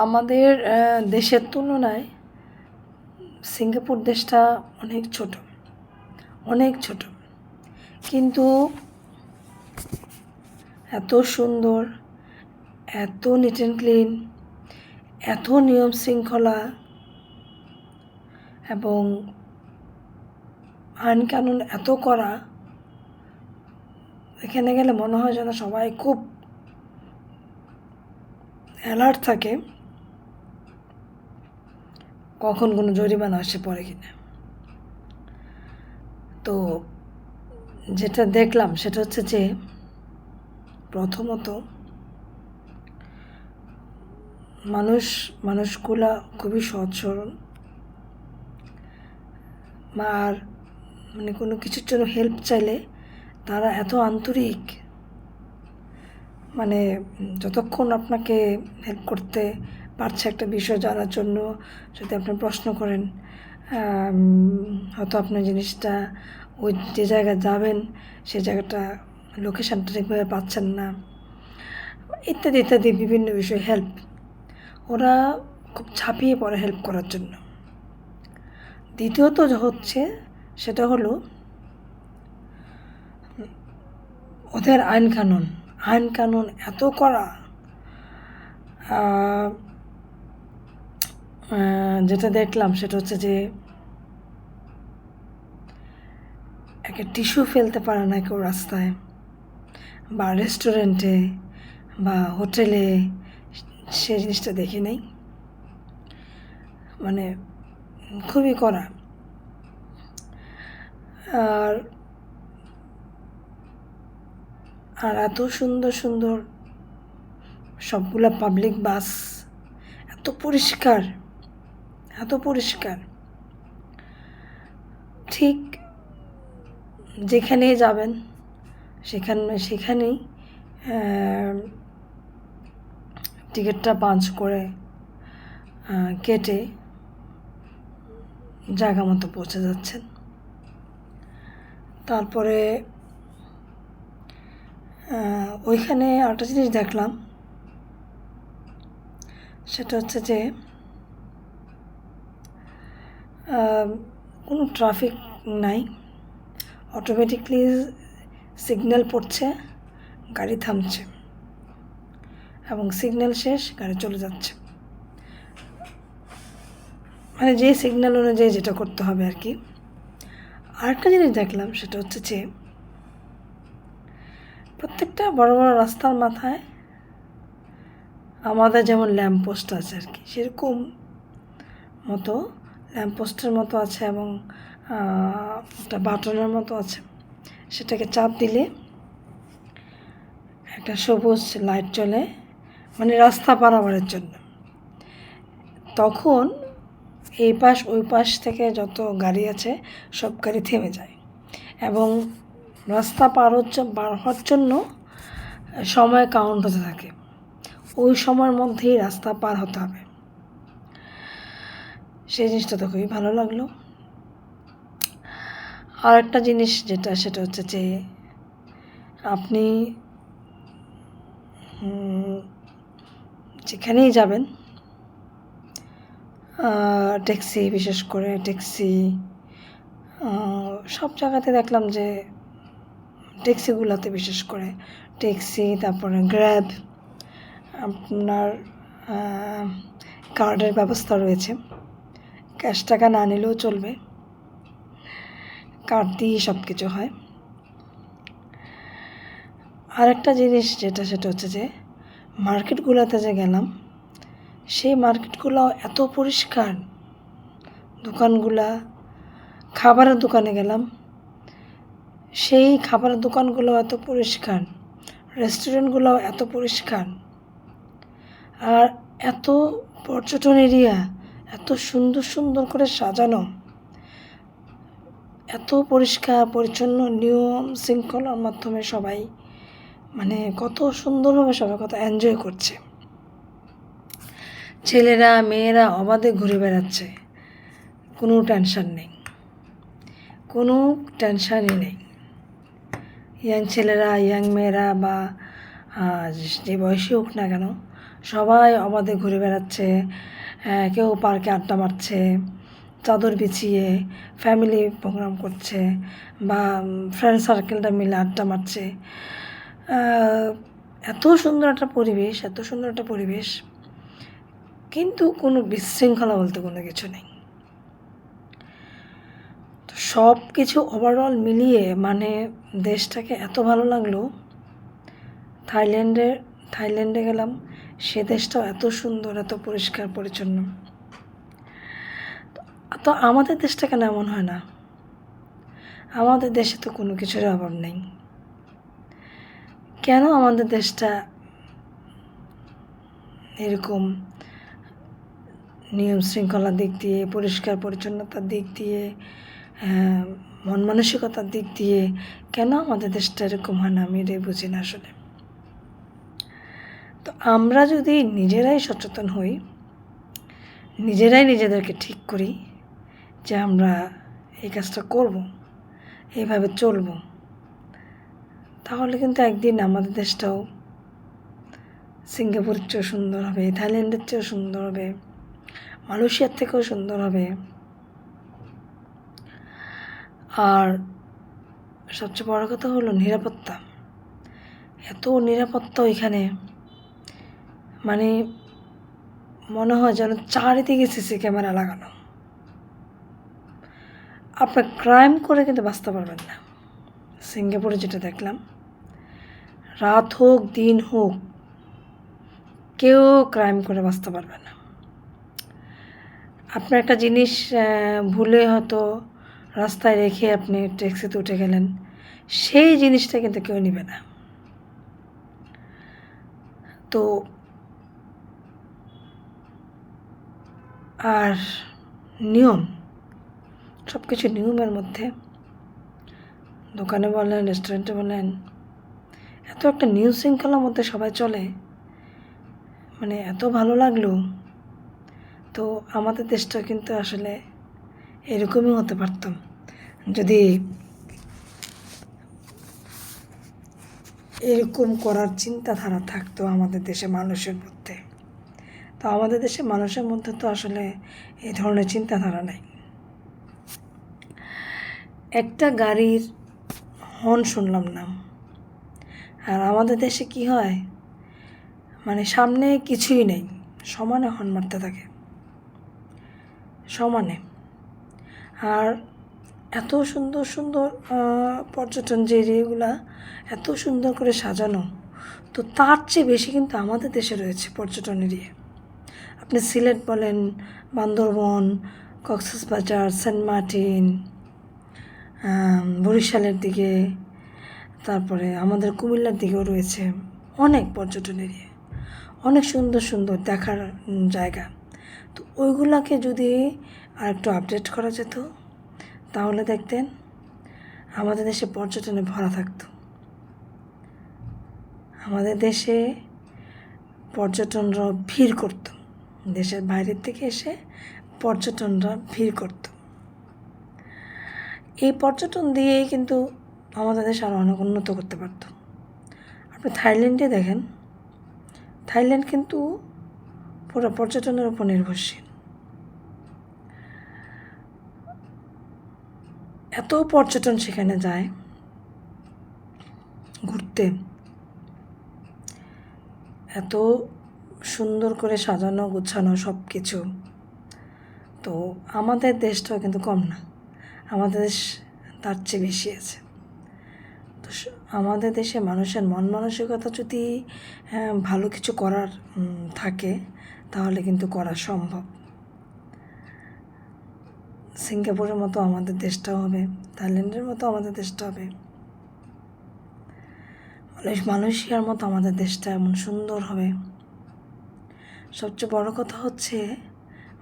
আমাদের দেশের তুলনায় সিঙ্গাপুর দেশটা অনেক ছোট অনেক ছোট। কিন্তু এত সুন্দর, এত নিট অ্যান্ড ক্লিন এত নিয়ম শৃঙ্খলা এবং আইন কানুন এত করা এখানে গেলে মনে হয় যেন সবাই খুব অ্যালার্ট থাকে। কখন কোনো জরিমানা আসে পড়ে কিনা। তো যেটা দেখলাম সেটা হচ্ছে যে প্রথমত মানুষ, মানুষগুলা খুবই সহজ আর মানে কোনো কিছুর জন্য হেল্প চাইলে তারা এত আন্তরিক। মানে যতক্ষণ আপনাকে হেল্প করতে পারছে একটা বিষয় জানার জন্য যদি আপনি প্রশ্ন করেন হয়তো আপনার জিনিসটা ওই যে জায়গায় যাবেন, সে জায়গাটা লোকেশানটা ঠিকভাবে পাচ্ছেন না। ইত্যাদি ইত্যাদি বিভিন্ন বিষয় হেল্প ওরা খুব ঝাঁপিয়ে পড়ে হেল্প করার জন্য। দ্বিতীয়ত হচ্ছে, সেটা হলো ওদের আইন কানুন। আইন কানুন এত করা যেটা দেখলাম সেটা হচ্ছে যে একটা টিস্যু ফেলতে পারে না কেউ রাস্তায়, বা রেস্টুরেন্টে বা হোটেলে সে জিনিসটা দেখি নেই। মানে খুবই করা আর আর এত সুন্দর সুন্দর সবগুলা পাবলিক বাস এত পরিষ্কার। এত পরিষ্কার। ঠিক যেখানেই যাবেন, সেখানে, সেখানেই টিকিটটা পাঞ্চ করে কেটে জায়গা মতো পৌঁছে যাচ্ছেন। তারপরে ওইখানে আরেকটা জিনিস দেখলাম, সেটা হচ্ছে যে কোনো ট্রাফিক নাই। অটোমেটিকলি সিগন্যাল পড়ছে, গাড়ি থামছে এবং সিগন্যাল শেষ, গাড়ি চলে যাচ্ছে। মানে যে সিগন্যাল অনুযায়ী যেটা করতে হবে আর কি। আরেকটা জিনিস দেখলাম, সেটা হচ্ছে যে প্রত্যেকটা বড় বড় রাস্তার মাথায় আমাদের যেমন ল্যাম্পপোস্ট আছে আর কি, সেরকম মতো ল্যাম্পপোস্টের মতো আছে এবং একটা বাটনের মতো আছে। সেটাকে চাপ দিলে একটা সবুজ লাইট চলে মানে রাস্তা পারাবারের জন্য। তখন এই পাশ, ওই পাশ থেকে যত গাড়ি আছে, সব গাড়ি থেমে যায়। এবং রাস্তা পার হচ্ছে, পার হওয়ার জন্য সময় কাউন্ট হতে থাকে। ওই সময়ের মধ্যেই রাস্তা পার হতে হবে। সেই জিনিসটা তো খুবই ভালো লাগল। আর একটা জিনিস যেটা, সেটা হচ্ছে যে আপনি যেখানেই যাবেন ট্যাক্সি, বিশেষ করে ট্যাক্সি সব জায়গাতে দেখলাম যে ট্যাক্সিগুলোতে বিশেষ করে ট্যাক্সি, তারপরে গ্র্যাব, আপনার কার্ডের ব্যবস্থা রয়েছে। ক্যাশ টাকা না নিলেও চলবে। কার্ড দিয়েই সব কিছু হয়। আর একটা জিনিস যেটা, সেটা হচ্ছে যে, মার্কেটগুলোতে যে গেলাম, সেই মার্কেটগুলো এত পরিষ্কার। দোকানগুলা, খাবারের দোকানে গেলাম, সেই খাবারের দোকানগুলো এত পরিষ্কার রেস্টুরেন্টগুলো এত পরিষ্কার, আর এত পর্যটন এরিয়া এত সুন্দর সুন্দর করে সাজানো। এত পরিষ্কার, পরিচ্ছন্ন, নিয়ম, শৃঙ্খলার মাধ্যমে সবাই মানে কত সুন্দরভাবে সবাই কত এনজয় করছে। ছেলেরা, মেয়েরা অবাধে ঘুরে বেড়াচ্ছে। কোনো টেনশান নেই। কোনো টেনশানই নেই। ইয়াং ছেলেরা ইয়াং মেয়েরা বা যে বয়সী হোক না কেন সবাই অবাধে ঘুরে বেড়াচ্ছে আহ, কেউ পার্কে আড্ডা মারছে চাদর বিছিয়ে ফ্যামিলি প্রোগ্রাম করছে বা ফ্রেন্ড সার্কেলটা মিলে আড্ডা মারছে। এত সুন্দর একটা পরিবেশ এত সুন্দর একটা পরিবেশ কিন্তু কোনো বিশৃঙ্খলা বলতে কোনো কিছু নেই। তো সব কিছু ওভারঅল মিলিয়ে মানে দেশটাকে এত ভালো লাগল। থাইল্যান্ডে থাইল্যান্ডে গেলাম সে দেশটাও এত সুন্দর এত পরিষ্কার পরিচ্ছন্ন। তো- আমাদের দেশটা কেন এমন হয় না? আমাদের দেশে তো কোনো কিছুর অভাব নেই। কেন আমাদের দেশটা এরকম নিয়ম শৃঙ্খলার দিক দিয়ে পরিষ্কার পরিচ্ছন্নতার দিক দিয়ে আহ, মন মানসিকতার দিক দিয়ে কেন আমাদের দেশটা এরকম হয় না? আমি এটাই বুঝি না আসলে। তো আমরা যদি নিজেরাই সচেতন হই, নিজেরাই নিজেদেরকে ঠিক করি যে আমরা এই কাজটা করব, এইভাবে চলব, তাহলে কিন্তু একদিন আমাদের দেশটাও সিঙ্গাপুরের চেয়েও সুন্দর হবে, থাইল্যান্ডের চেয়েও সুন্দর হবে, মালয়েশিয়ার থেকেও সুন্দর হবে। আর সবচেয়ে বড় কথা হলো নিরাপত্তা। এত নিরাপত্তা ওইখানে। মানে মনে হয় যেন চারিদিকে সিসি ক্যামেরা লাগানো। আপনার ক্রাইম করে কিন্তু বাঁচতে পারবেন না। সিঙ্গাপুরে যেটা দেখলাম, রাত হোক, দিন হোক, কেউ ক্রাইম করে বাঁচতে পারবে না। আপনার একটা জিনিস ভুলে হয়তো রাস্তায় রেখে আপনি ট্যাক্সিতে উঠে গেলেন, সেই জিনিসটা কিন্তু কেউ নেবে না। তো আর নিয়ম সব কিছু নিয়মের মধ্যে। দোকানে বলেন রেস্টুরেন্টে বলেন, এত একটা নিউজ শৃঙ্খলার মধ্যে সবাই চলে। মানে এত ভালো লাগল। তো আমাদের দেশটা কিন্তু আসলে এরকমই হতে পারতাম যদি এরকম করার চিন্তাধারা থাকতো আমাদের দেশে মানুষের মধ্যে তো আমাদের দেশে মানুষের মধ্যে তো আসলে এই ধরনের চিন্তাধারা নেই। একটা গাড়ির হর্ন শুনলাম না আর আমাদের দেশে কি হয় মানে সামনে কিছুই নেই, সমানে হর্ন মারতে থাকে। সমানে। আর এত সুন্দর সুন্দর পর্যটন যে এরিয়াগুলা, এত সুন্দর করে সাজানো, তো তার চেয়ে বেশি কিন্তু আমাদের দেশে রয়েছে পর্যটন এরিয়া। আপনি সিলেট বলেন, বান্দরবন, কক্সবাজার, সেন্ট মার্টিন বরিশালের দিকে, তারপরে আমাদের কুমিল্লার দিকেও রয়েছে অনেক পর্যটন এরিয়া, অনেক সুন্দর সুন্দর দেখার জায়গা। তো ওইগুলাকে যদি আর একটু আপডেট করা যেত, তাহলে দেখতেন আমাদের দেশে পর্যটনে ভরা থাকতো। আমাদের দেশে পর্যটনরা ভিড় করত। দেশের বাইরের থেকে এসে পর্যটনরা ভিড় করত। এই পর্যটন দিয়েই কিন্তু আমাদের দেশ আরও অনেক উন্নত করতে পারত। আপনি থাইল্যান্ডে দেখেন, থাইল্যান্ড কিন্তু পুরো পর্যটনের উপর নির্ভরশীল। এত পর্যটন সেখানে যায়, ঘুরতে। এত সুন্দর করে সাজানো, গুছানো সব কিছু তো আমাদের দেশটাও কিন্তু কম না। আমাদের দেশ তার চেয়ে বেশি আছে। তো আমাদের দেশে মানুষের মন মানসিকতা যদি ভালো কিছু করার থাকে, তাহলে কিন্তু করা সম্ভব। সিঙ্গাপুরের মতো আমাদের দেশটাও হবে, থাইল্যান্ডের মতো আমাদের দেশটা হবে। মালয়েশ- মালয়েশিয়ার মতো আমাদের দেশটা এমন সুন্দর হবে। সবচেয়ে বড় কথা হচ্ছে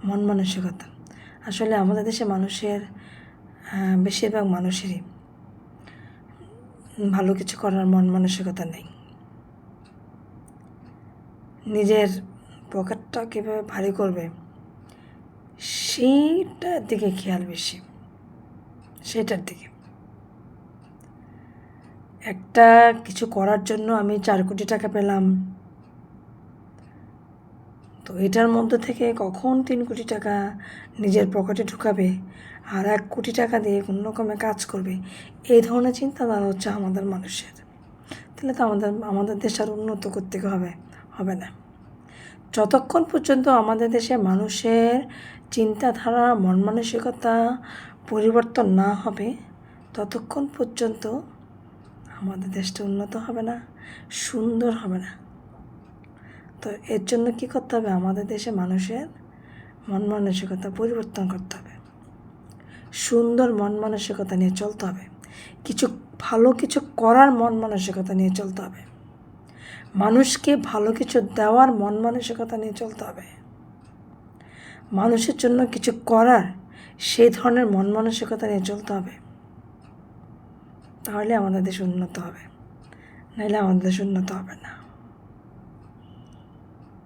মন মানসিকতা। আসলে আমাদের দেশে মানুষের বেশিরভাগ মানুষেরই ভালো কিছু করার মন মানসিকতা নেই। নিজের পকেটটা কীভাবে ভারী করবে, সেইটার দিকে খেয়াল বেশি। সেটার দিকে। একটা কিছু করার জন্য আমি চার কোটি টাকা পেলাম। তো এটার মধ্যে থেকে কখন তিন কোটি টাকা নিজের পকেটে ঢুকাবে আর এক কোটি টাকা দিয়ে কোনো রকমে কাজ করবে, এই ধরনের চিন্তাধারা হচ্ছে আমাদের মানুষের। তাহলে তো আমাদের আমাদের দেশ আর উন্নত করতে হবে হবে না। যতক্ষণ পর্যন্ত আমাদের দেশে মানুষের চিন্তাধারা, মন মানসিকতা পরিবর্তন না হবে, ততক্ষণ পর্যন্ত আমাদের দেশটা উন্নত হবে না, সুন্দর হবে না। তো এর জন্য কী করতে হবে? আমাদের দেশে মানুষের মন মানসিকতা পরিবর্তন করতে হবে। সুন্দর মন মানসিকতা নিয়ে চলতে হবে। কিছু ভালো কিছু করার মন মানসিকতা নিয়ে চলতে হবে। মানুষকে ভালো কিছু দেওয়ার মন মানসিকতা নিয়ে চলতে হবে। মানুষের জন্য কিছু করার সেই ধরনের মন মানসিকতা নিয়ে চলতে হবে। তাহলে আমাদের দেশ উন্নত হবে। নাহলে আমাদের দেশ উন্নত হবে না।